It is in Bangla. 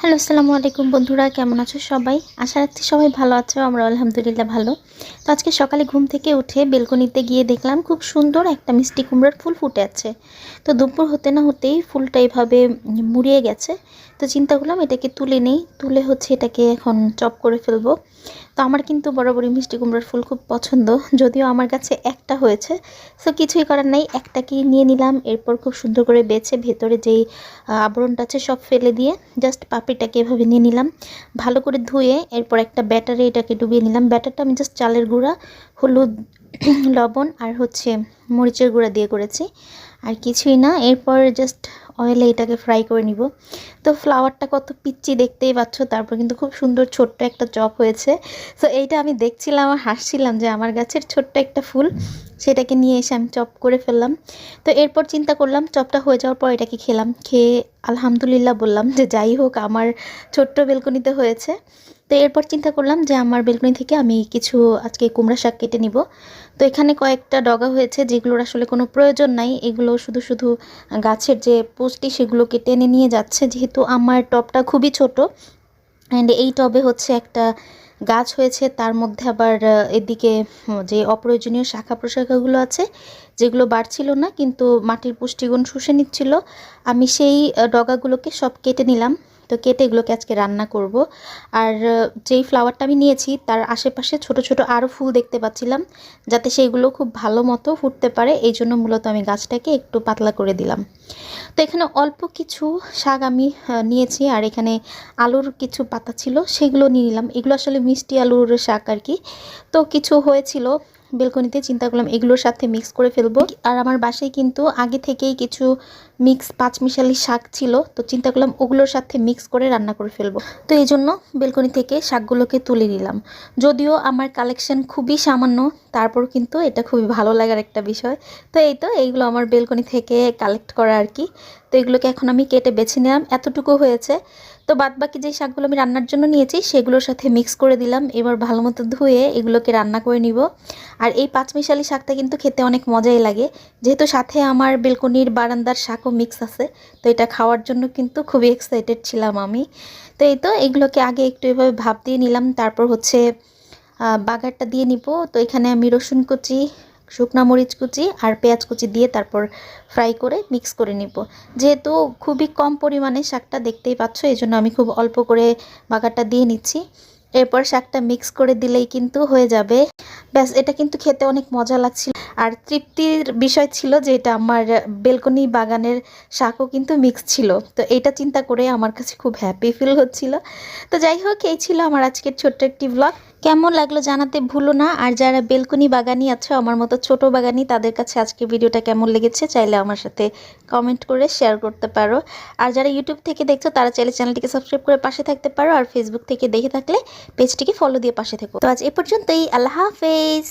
হ্যালো, আসসালামু আলাইকুম বন্ধুরা, কেমন আছো সবাই? আশা রাখছি সবাই ভালো আছো আমরা আলহামদুলিল্লাহ ভালো। তো আজকে সকালে ঘুম থেকে উঠে বেলকনিতে গিয়ে দেখলাম খুব সুন্দর একটা মিষ্টি কুমড়োর ফুল ফুটে আছে। তো দুপুর হতে না হতেই ফুলটা এভাবে মুড়িয়ে গেছে। তো চিন্তা করলাম এটাকে তুলে নেই, তুলে হচ্ছে এটাকে এখন চপ করে ফেলব। তো আমার কিন্তু বরাবরই মিষ্টি কুমড়োর ফুল খুব পছন্দ। যদিও আমার কাছে একটা হয়েছে সো কিছুই করার নাই, একটাকে নিয়ে নিলাম, এরপর খুব সুন্দর করে বেছে ভেতরে যেই আবরণটা আছে সব ফেলে দিয়ে জাস্ট পাপড়িটাকে এভাবে নিয়ে নিলাম। ভালো করে ধুয়ে এরপর একটা ব্যাটারে এটাকে ডুবিয়ে নিলাম। ব্যাটারটা আমি জাস্ট চালের গুঁড়া, হলুদ, লবণ আর হচ্ছে মরিচের গুঁড়া দিয়ে করেছি। আর কিছুই না, এরপর জাস্ট অয়েলে এটাকে ফ্রাই করে নিব। তো ফ্লাওয়ারটা কত পিচ্ছি দেখতেই পাচ্ছ, তারপর কিন্তু খুব সুন্দর ছোট্ট একটা চপ হয়েছে। তো এইটা আমি দেখছিলাম আর হাসছিলাম যে আমার গাছের ছোট্ট একটা ফুল, সেটাকে নিয়ে এসে আমি চপ করে ফেললাম। তো এরপর চিন্তা করলাম, চপটা হয়ে যাওয়ার পর এটাকে খেলাম। খেয়ে আলহামদুলিল্লাহ বললাম যে যাই হোক, আমার ছোট্ট বেলকনিতে হয়েছে। তো এরপর চিন্তা করলাম যে আমার বেলকনি থেকে আমি কিছু আজকে কুমড়া শাক কেটে নিব। তো এখানে কয়েকটা ডগা হয়েছে যেগুলোর আসলে কোনো প্রয়োজন নাই। এগুলো শুধু শুধু গাছের যে পুষ্টি সেগুলোকে টেনে নিয়ে যাচ্ছে। যেহেতু আমার টবটা খুবই ছোট অ্যান্ড এই টবে হচ্ছে একটা গাছ হয়েছে। তার মধ্যে আবার এদিকে যে অপ্রয়োজনীয় শাখা প্রশাখাগুলো আছে যেগুলো বাড়ছিল না, কিন্তু মাটির পুষ্টিগুণ শুষে নিচ্ছিল। আমি সেই ডগাগুলোকে সব কেটে নিলাম। তো কেটে এগুলোকে আজকে রান্না করব। আর যেই ফ্লাওয়ারটা আমি নিয়েছি, তার আশেপাশে ছোট ছোট আরও ফুল দেখতে পাচ্ছিলাম, যাতে সেইগুলো খুব ভালো মতো ফুটতে পারে। এই জন্য মূলত আমি গাছটাকে একটু পাতলা করে দিলাম। তো এখানে অল্প কিছু শাক আমি নিয়েছি, আর এখানে আলুর কিছু পাতা ছিল, সেগুলো নিয়ে নিলাম। এগুলো আসলে মিষ্টি আলুর শাক আর কি। তো কিছু হয়েছিল, বেলকনিতে চিন্তা করলাম এগুলোর সাথে মিক্স করে ফেলব। আর আমার বাসায় কিন্তু আগে থেকেই কিছু মিক্স পাঁচমিশালি শাক ছিল, তো চিন্তা করলাম ওগুলোর সাথে মিক্স করে রান্না করে ফেলব। তো এই জন্য বেলকনি থেকে শাকগুলোকে তুলে নিলাম। যদিও আমার কালেকশন খুবই সামান্য, তারপর কিন্তু এটা খুবই ভালো লাগার একটা বিষয়। তো এই তো, এইগুলো আমার বেলকনি থেকে কালেক্ট করা আর কি। তো এগুলোকে এখন আমি কেটে বেছে নিলাম, এতটুকু হয়েছে। তো বাদ বাকি যে শাকগুলো আমি রান্নার জন্য নিয়েছি, সেগুলোর সাথে মিক্স করে দিলাম, এবার ভালো মতো ধুয়ে এগুলোকে রান্না করে নিব। আর এই পাঁচমিশালি শাকটা কিন্তু খেতে অনেক মজাই লাগে। যেহেতু সাথে আমার বেলকনির বারান্দার শাকও মিক্স আছে। তো এটা খাওয়ার জন্য কিন্তু খুবই এক্সাইটেড ছিলাম আমি। তো এই তো এগুলোকে আগে একটু এভাবে ভাব দিয়ে নিলাম। তারপর হচ্ছে বাগারটা দিয়ে নিব। তো এখানে আমি রসুন কুচি, শুকনা মরিচ কুচি আর পেঁয়াজ কুচি দিয়ে তারপর ফ্রাই করে মিক্স করে নিব। যেহেতু খুবই কম পরিমাণে শাকটা দেখতেই পাচ্ছ এই জন্য আমি খুব অল্প করে বাগারটা দিয়ে নিচ্ছি। এরপর শাকটা মিক্স করে দিলেই কিন্তু হয়ে যাবে। ব্যাস, এটা কিন্তু খেতে অনেক মজা লাগছিল। আর তৃপ্তির বিষয় ছিল যে এটা আমার বেলকনি বাগানের শাকও কিন্তু মিক্স ছিল। তো এটা চিন্তা করে আমার কাছে খুব হ্যাপি ফিল হচ্ছিল। তো যাই হোক, এই ছিল আমার আজকের ছোট্ট একটি ব্লগ কেমন লাগল জানাতে ভুলো না। আর যারা বেলকনি বাগানি আছে, আমার মতো ছোট বাগানি, তাদের কাছে আজকে ভিডিওটা কেমন লেগেছে চাইলে আমার সাথে কমেন্ট করে শেয়ার করতে পারো। আর যারা ইউটিউব থেকে দেখছ, তারা চাইলে চ্যানেলটিকে সাবস্ক্রাইব করে পাশে থাকতে পারো। আর ফেসবুক থেকে দেখে থাকলে পেজটিকে ফলো দিয়ে পাশে থেকো। তো আজ এ পর্যন্তই আল্লাহ হাফেজ।